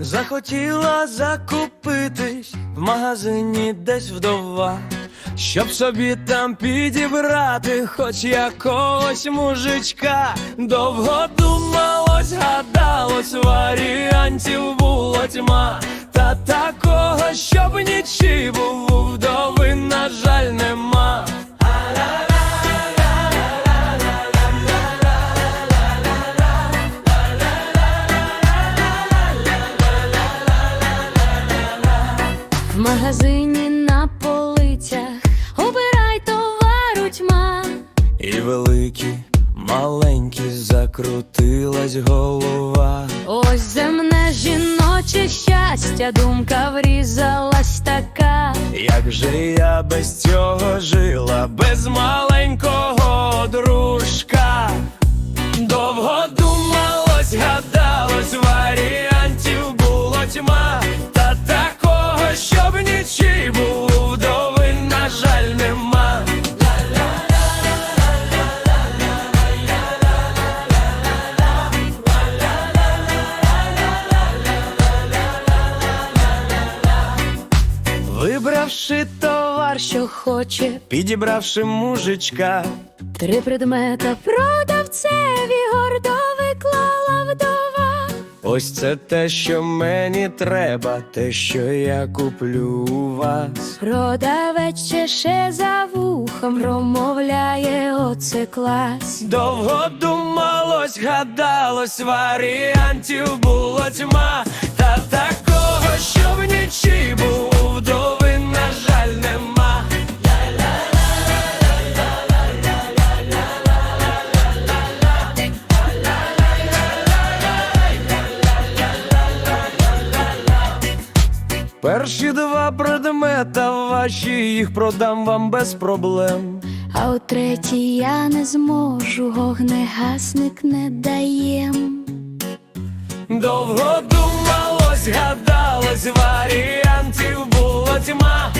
захотіла закупитись в магазині десь вдова, щоб собі там підібрати хоч якогось мужичка. Довго думалось, гадалось, варіантів було тьма, та такого, щоб нічі був В магазині на полицях обирай товару тьма. І великі, маленькі, закрутилась голова. Ось земне жіноче щастя, думка врізалась така. Як же я без цього жила, без маленького Вибравши товар, що Що хоче підібравши мужичка, три предмета продавцеві гордо виклала вдова. ось це те, що мені треба, те, що я куплю у вас. Продавець чеше за вухом, промовляє оце клас. Довго думалось, гадалось, варіантів було тьма, та такого, щоб нічий був у Перші два предмета ваші, їх продам вам без проблем. А у третій я не зможу, вогнегасник не даєм. Довго думалось, гадалось, варіантів було тьма,